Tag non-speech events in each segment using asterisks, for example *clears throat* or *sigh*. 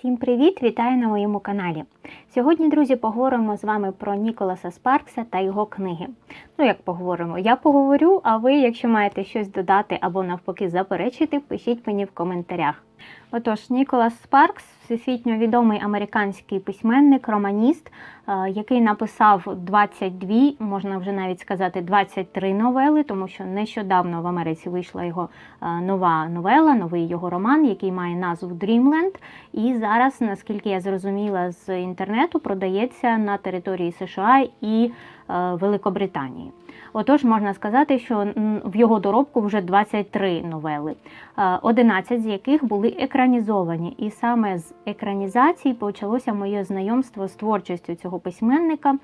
Всім привіт! Вітаю на моєму каналі. Сьогодні, друзі, поговоримо з вами про Ніколаса Спаркса та його книги. Ну, як поговоримо? Я поговорю, а ви, якщо маєте щось додати або навпаки заперечити, пишіть мені в коментарях. Отож, Ніколас Спаркс, всесвітньо відомий американський письменник, романіст, е, який написав 22, можна вже навіть сказати, 23 новели, тому що нещодавно в Америці вийшла його е, нова новела, новий його роман, який має назву Dreamland. І зараз, наскільки я зрозуміла з інтернету, продається на території США і е, Великобританії. Отож, можна сказати, що в його доробку вже 23 новели, е, 11 з яких були екранізовані. І саме з екранізації почалося моє знайомство з творчістю цього письменника.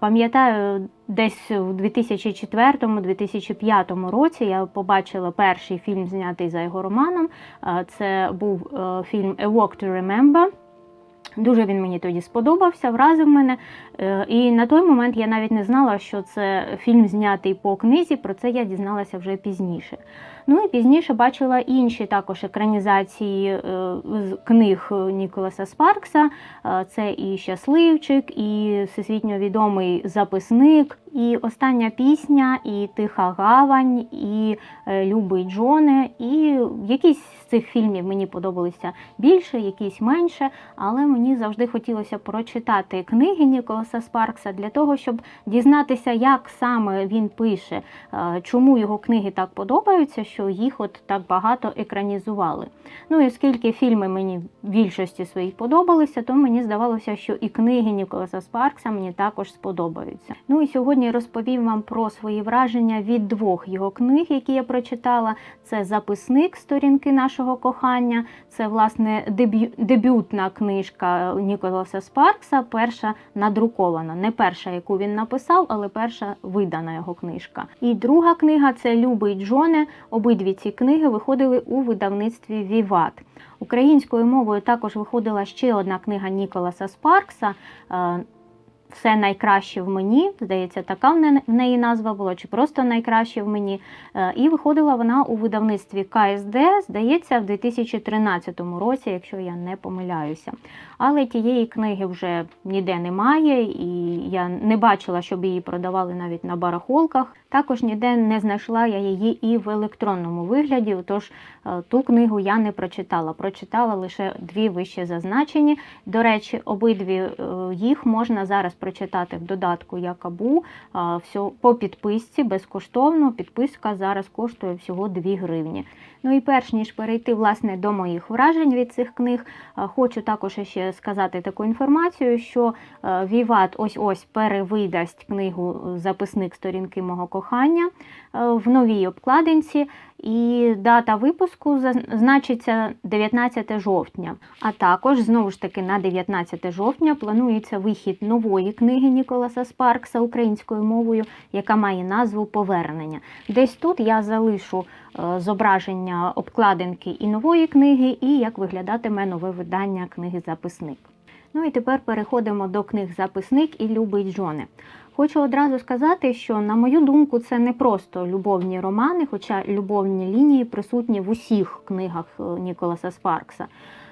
Пам'ятаю, десь у 2004-2005 році я побачила перший фільм, знятий за його романом. Це був е, фільм A Walk to Remember. Дуже він мені тоді сподобався, вразив мене. Е, І на той момент я навіть не знала, що це фільм знятий по книзі. Про це я дізналася вже пізніше. Ну і пізніше бачила інші також екранізації е, книг Ніколаса Спаркса. Е, Це і Щасливчик, і всесвітньо відомий записник, і остання пісня, і Тиха Гавань, і е, Любий Джоне. І якісь з цих фільмів мені подобалися більше, якісь менше, але мені завжди хотілося прочитати книги Ніколаса Спаркса для того, щоб дізнатися, як саме він пише, чому його книги так подобаються, що їх от так багато екранізували. Ну і оскільки фільми мені в більшості своїх подобалися, то мені здавалося, що і книги Ніколаса Спаркса мені також сподобаються. Ну і сьогодні розповім вам про свої враження від двох його книг, які я прочитала. Це записник сторінки нашого кохання. Це власне деб'ю... дебютна книжка Ніколаса Спаркса, перша надрукована. Не перша, яку він написав, але перша видана його книжка. І друга книга це Любий Джоне. Обидві ці книги виходили у видавництві Віват. Українською мовою також виходила ще одна книга Ніколаса Спаркса. Все найкраще в мені, здається, така в не- в неї назва була, чи просто найкраще в мені. Е, І виходила вона у видавництві КСД, здається, в 2013 році, якщо я не помиляюся. Але тієї книги вже ніде немає, і я не бачила, щоб її продавали навіть на барахолках. Також ніде не знайшла я її і в електронному вигляді. Тож ту книгу я не прочитала. Прочитала лише дві вище зазначені. До речі, обидві е, їх можна зараз прочитати в додатку Якабу а, по підписці безкоштовно. Підписка зараз коштує всього 2 гривні. Ну і перш ніж перейти власне до моїх вражень від цих книг, хочу також ще сказати таку інформацію, що е, Віват ось ось перевидасть книгу е, Записник сторінки мого кохання е, в новій обкладинці. І дата випуску заз- значиться 19 жовтня. А також знову ж таки на 19 жовтня планується вихід нової книги Ніколаса Спаркса українською мовою, яка має назву Повернення. Десь тут я залишу е, зображення обкладинки і нової книги, і як виглядатиме нове видання книги Записник. Ну і тепер переходимо до книг Записник і Любий Джоне. Хочу одразу сказати, що, на мою думку, це не просто любовні романи, хоча любовні лінії присутні в усіх книгах е, Ніколаса Спаркса.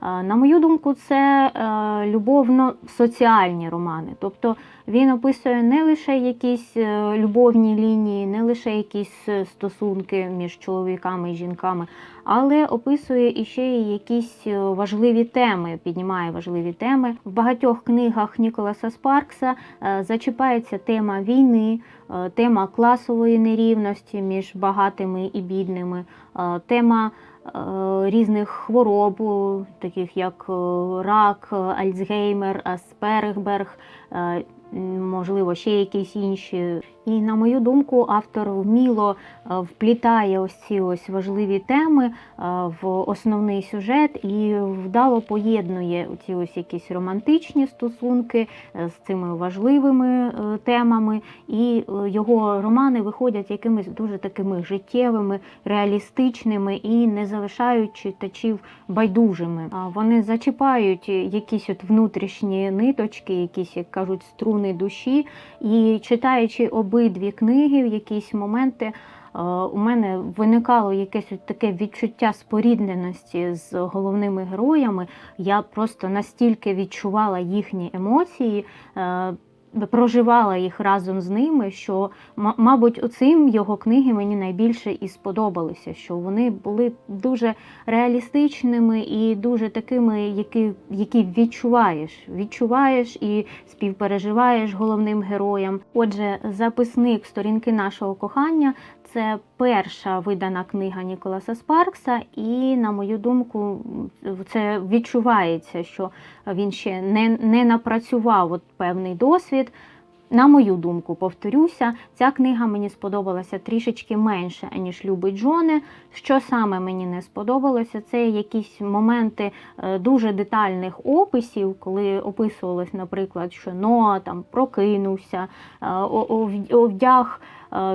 На мою думку, це е, любовно-соціальні романи. Тобто він описує не лише якісь е, любовні лінії, не лише якісь е, стосунки між чоловіками і жінками, але описує іще й якісь важливі теми, піднімає важливі теми. В багатьох книгах Ніколаса Спаркса зачіпається тема війни, тема класової нерівності між багатими і бідними, тема різних хвороб, таких як е, рак, е, Альцгеймер, Аспергберг, е, можливо, ще якісь інші. І на мою думку, автор вміло е, вплітає ось ці ось важливі теми е, в основний сюжет і вдало поєднує ці ось якісь романтичні стосунки е, з цими важливими темами. І його романи виходять якимись дуже такими життєвими, реалістичними і не залишають читачів байдужими. Вони зачіпають якісь от внутрішні ниточки, якісь, як кажуть, струни душі, і читаючи обидві книги, в якісь моменти е, у мене виникало якесь таке відчуття спорідненості з головними героями. Я просто настільки відчувала їхні емоції. Проживала їх разом з ними, що, мабуть, оцим його книги мені найбільше і сподобалися, що вони були дуже реалістичними і дуже такими, які, які відчуваєш. Відчуваєш і співпереживаєш головним героям. Отже, записник сторінки нашого кохання це перша видана книга Ніколаса Спаркса, і, на мою думку, це відчувається, що він ще не, не напрацював от певний досвід. На мою думку, повторюся, ця книга мені сподобалася трішечки менше, ніж любить Джоне. Що саме мені не сподобалося, це якісь моменти е, дуже детальних описів, коли описувалось, наприклад, що Ноа там прокинувся, е, овдяг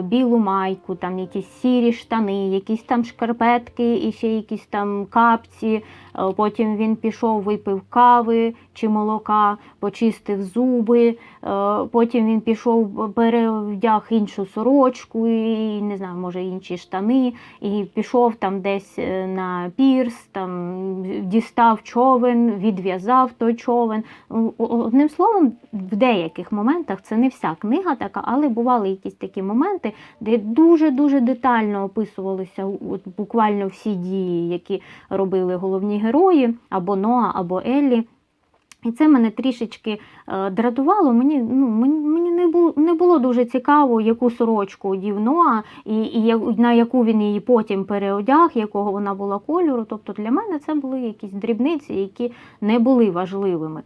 білу майку, там якісь сірі штани, якісь там шкарпетки і ще якісь там капці. Е, Потім він пішов, випив кави чи молока, почистив зуби. Е, Потім він пішов, перевдяг іншу сорочку, і не знаю, може інші штани, і пішов там десь е, на пірс, там дістав човен, відв'язав той човен. Одним словом, в деяких моментах це не вся книга така, але бували якісь такі моменти, де дуже-дуже детально описувалися от, буквально всі дії, які робили головні герої, або Ноа, або Еллі. І це мене трішечки е, дратувало. Мені, ну, мені, не, було, не було дуже цікаво, яку сорочку одів Ноа, і, і на яку він її потім переодяг, якого вона була кольору. Тобто для мене це були якісь дрібниці, які не були важливими.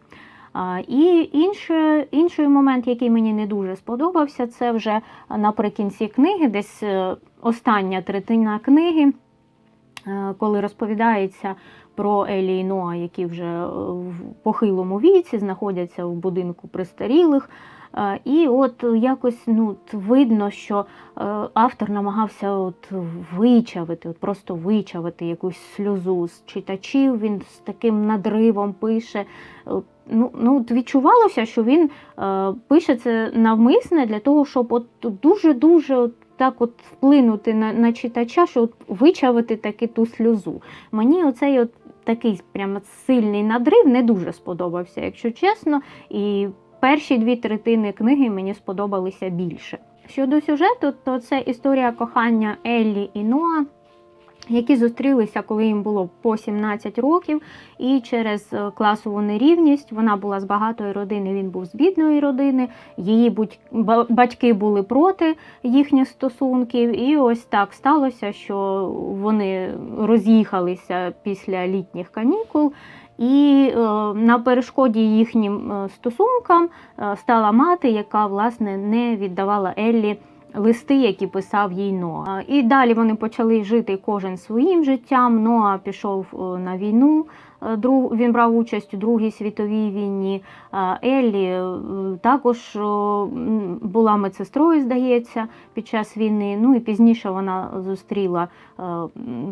І інший, інший момент, який мені не дуже сподобався, це вже наприкінці книги, десь е, остання третина книги, е, коли розповідається про Елі і Ноа, які вже е, в похилому віці знаходяться в будинку престарілих. Е, І от якось ну, видно, що е, автор намагався от вичавити, от просто вичавити якусь сльозу з читачів. Він з таким надривом пише. Ну, ну, відчувалося, що він пише це навмисне для того, щоб дуже-дуже так от вплинути на, на читача, що от вичавити таки ту сльозу. Мені оцей от такий прямо сильний надрив не дуже сподобався, якщо чесно. І перші дві третини книги мені сподобалися більше. Щодо сюжету, то це історія кохання Еллі і Ноа. Які зустрілися, коли їм було по 17 років, і через е, класову нерівність вона була з багатої родини, він був з бідної родини. Її батьки були проти їхніх стосунків, і ось так сталося, що вони роз'їхалися після літніх канікул. І е, на перешкоді їхнім е, стосункам стала мати, яка власне не віддавала Еллі листи, які писав їй Ноа. І далі вони почали жити кожен своїм життям. Ноа пішов е, на війну. Е, друг- Він брав участь у Другій світовій війні. А Еллі е, також е, була медсестрою, здається, під час війни. Ну і пізніше вона зустріла е,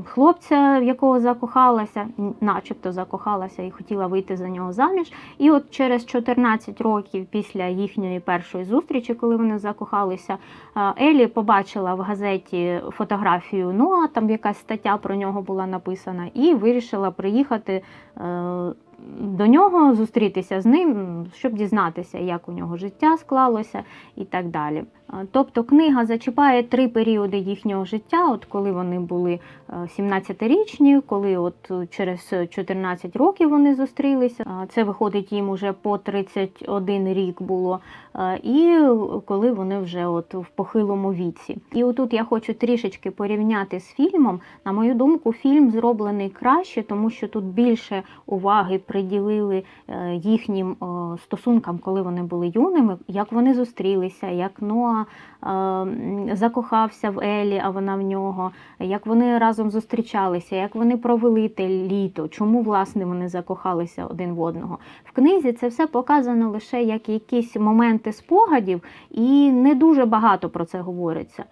хлопця, в якого закохалася, начебто закохалася і хотіла вийти за нього заміж. І от через 14 років після їхньої першої зустрічі, коли вони закохалися, е, Елі побачила в газеті фотографію Ноа, там якась стаття про нього була написана, і вирішила приїхати е, до нього, зустрітися з ним, щоб дізнатися, як у нього життя склалося і так далі. Е, Тобто книга зачіпає три періоди їхнього життя, от коли вони були е, 17-річні, коли от е, через 14 років вони зустрілися. Е, Це виходить їм уже по 31 рік було. Е, І коли вони вже от в похилому віці. І отут я хочу трішечки порівняти з фільмом. На мою думку, фільм зроблений краще, тому що тут більше уваги приділили е, їхнім е, стосункам, коли вони були юними, як вони зустрілися, як Ноа е, закохався в Елі, а вона в нього, як вони разом зустрічалися, як вони провели те літо, чому власне вони закохалися один в одного. В книзі це все показано лише як якісь моменти спогадів, і не дуже багато про це говориться.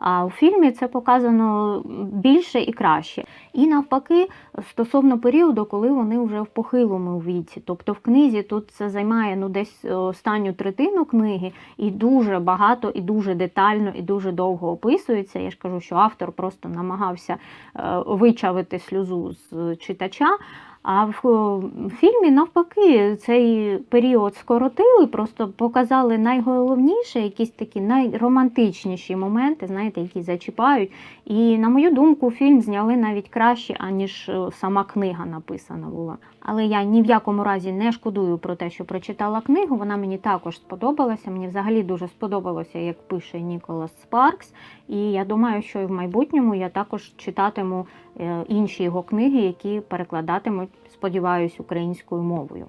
А у фільмі це показано більше і краще. І навпаки, стосовно періоду, коли вони вже в похилому віці. Тобто в книзі тут це займає ну, десь останню третину книги, і дуже багато, і дуже детально, і дуже довго описується. Я ж кажу, що автор просто намагався е, вичавити сльозу з читача. А в фільмі навпаки цей період скоротили, просто показали найголовніше, якісь такі найромантичніші моменти, знаєте, які зачіпають. І, на мою думку, фільм зняли навіть краще, аніж е, сама книга написана була. Але я ні в якому разі не шкодую про те, що прочитала книгу. Вона мені також сподобалася. Мені взагалі дуже сподобалося, як пише Ніколас Спаркс. І я думаю, що і в майбутньому я також читатиму е, інші його книги, які перекладатимуть, сподіваюсь, українською мовою.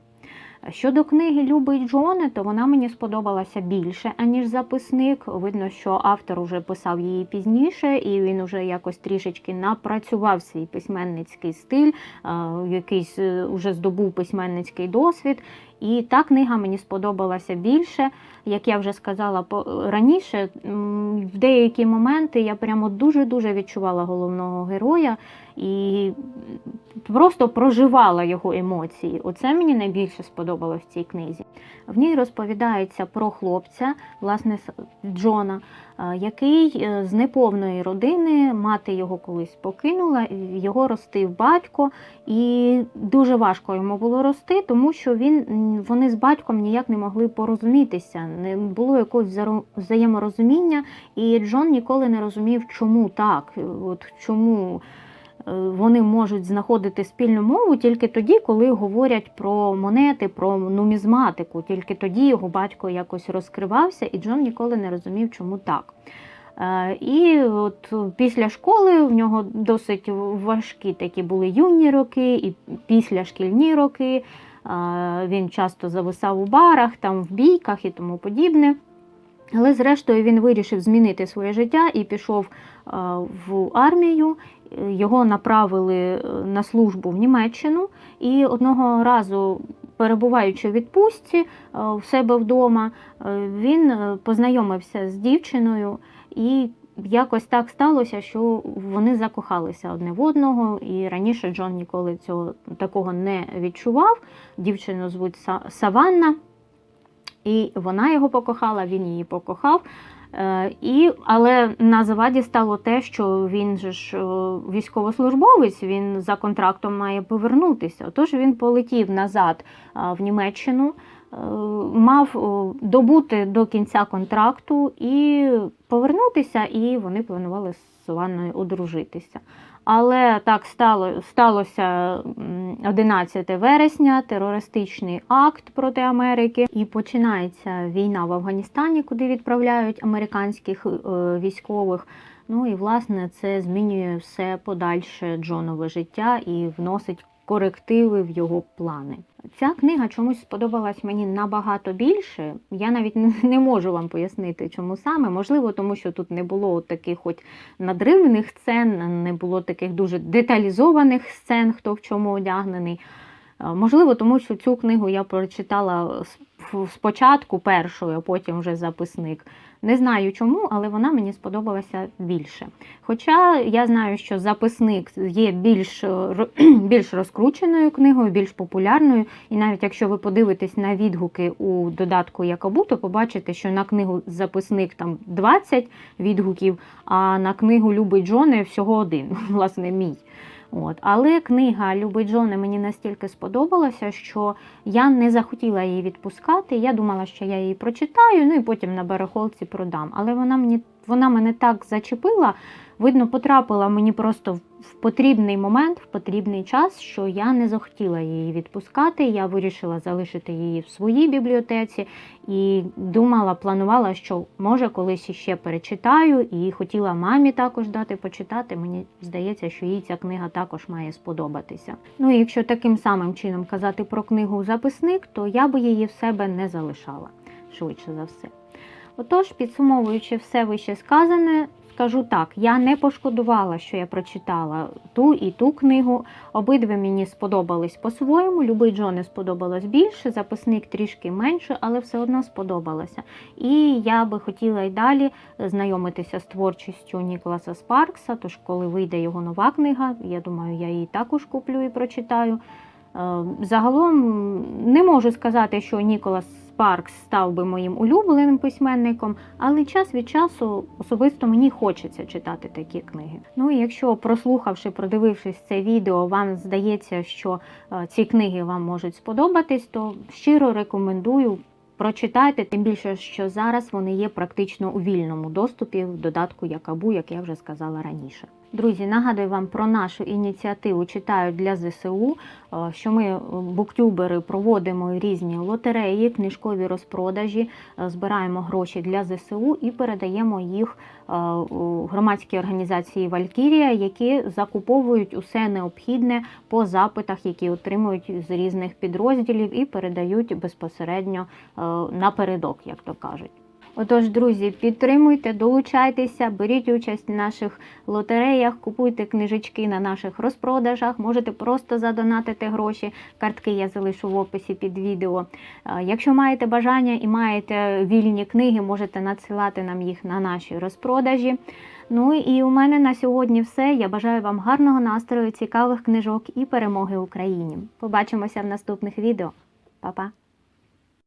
Щодо книги Люби Джони, то вона мені сподобалася більше, аніж записник. Видно, що автор уже писав її пізніше, і він уже якось трішечки напрацював свій письменницький стиль, якийсь вже е, здобув письменницький досвід. І та книга мені сподобалася більше. Як я вже сказала раніше, в деякі моменти я прямо дуже-дуже відчувала головного героя і просто проживала його емоції. Оце мені найбільше сподобалось в цій книзі. В ній розповідається про хлопця, власне, Джона, е, який е, з неповної родини, мати його колись покинула, його ростив батько, і дуже важко йому було рости, тому що він, вони з батьком ніяк не могли порозумітися, не було якогось взаєморозуміння, і Джон ніколи не розумів, чому так, от чому. Е, вони можуть знаходити спільну мову тільки тоді, коли говорять про монети, про нумізматику. Тільки тоді його батько якось розкривався, і Джон ніколи не розумів, чому так. Е, і от після школи в нього досить важкі такі були юні роки, і після шкільні роки. Е, він часто зависав у барах, там в бійках і тому подібне. Але, зрештою, він вирішив змінити своє життя і пішов в армію його направили е, на службу в Німеччину, і одного разу, перебуваючи в відпустці е, в себе вдома, е, він познайомився з дівчиною і. Якось так сталося, що вони закохалися одне в одного, і раніше Джон ніколи цього такого не відчував. Дівчину звуть Саванна, і вона його покохала, він її покохав. Е, і, Але на заваді стало те, що він же ж е, військовослужбовець, він за контрактом має повернутися. Отож він полетів назад е, в Німеччину, мав добути до кінця контракту і повернутися, і вони планували з Ванною одружитися. Але так стало, сталося 11 вересня, терористичний акт проти Америки, і починається війна в Афганістані, куди відправляють американських е, військових. Ну і власне це змінює все подальше Джонове життя і вносить корективи в його плани. Ця книга чомусь сподобалась мені набагато більше. Я навіть не можу вам пояснити, чому саме. Можливо, тому що тут не було таких хоч надривних сцен, не було таких дуже деталізованих сцен, хто в чому одягнений. Можливо, тому що цю книгу я прочитала спочатку першою, а потім вже записник. Не знаю чому, але вона мені сподобалася більше. Хоча я знаю, що записник є більш *clears throat* більш розкрученою книгою, більш популярною. І навіть якщо ви подивитесь на відгуки у додатку Якобу, то побачите, що на книгу записник там 20 відгуків, а на книгу Любий Джони всього один, *laughs* власне, мій. От. Але книга Люби Джони мені настільки сподобалася, що я не захотіла її відпускати. Я думала, що я її прочитаю, ну і потім на барахолці продам. Але вона мені вона мене так зачепила, видно, потрапила мені просто в потрібний момент, в потрібний час, що я не захотіла її відпускати. Я вирішила залишити її в своїй бібліотеці і думала, планувала, що може колись іще перечитаю, і хотіла мамі також дати почитати. Мені здається, що їй ця книга також має сподобатися. Ну і якщо таким самим чином казати про книгу записник, то я би її в себе не залишала швидше за все. Отож, підсумовуючи все вище сказане, скажу так: я не пошкодувала, що я прочитала ту і ту книгу. Обидві мені сподобались по-своєму. Любий Джо сподобалось більше, записник трішки менше, але все одно сподобалося. І я би хотіла й далі знайомитися з творчістю Ніколаса Спаркса. Тож, коли вийде його нова книга, я думаю, я її також куплю і прочитаю. Е, Загалом не можу сказати, що Ніколас Спаркс став би моїм улюбленим письменником, але час від часу особисто мені хочеться читати такі книги. Ну і якщо прослухавши, продивившись це відео, вам здається, що е, ці книги вам можуть сподобатись, то щиро рекомендую. Прочитайте, тим більше, що зараз вони є практично у вільному доступі в додатку Якабу, як я вже сказала раніше. Друзі, нагадую вам про нашу ініціативу Читаю для ЗСУ, е, що ми, е, буктюбери, проводимо різні лотереї, книжкові розпродажі, е, збираємо гроші для ЗСУ і передаємо їх громадській організації Валькірія, які закуповують усе необхідне по запитах, які отримують з різних підрозділів, і передають безпосередньо напередок, як то кажуть. Отож, друзі, підтримуйте, долучайтеся, беріть участь в наших лотереях, купуйте книжечки на наших розпродажах, можете просто задонатити гроші. Картки я залишу в описі під відео. Е, Якщо маєте бажання і маєте вільні книги, можете надсилати нам їх на наші розпродажі. Ну і у мене на сьогодні все. Я бажаю вам гарного настрою, цікавих книжок і перемоги Україні. Побачимося в наступних відео. Па-па!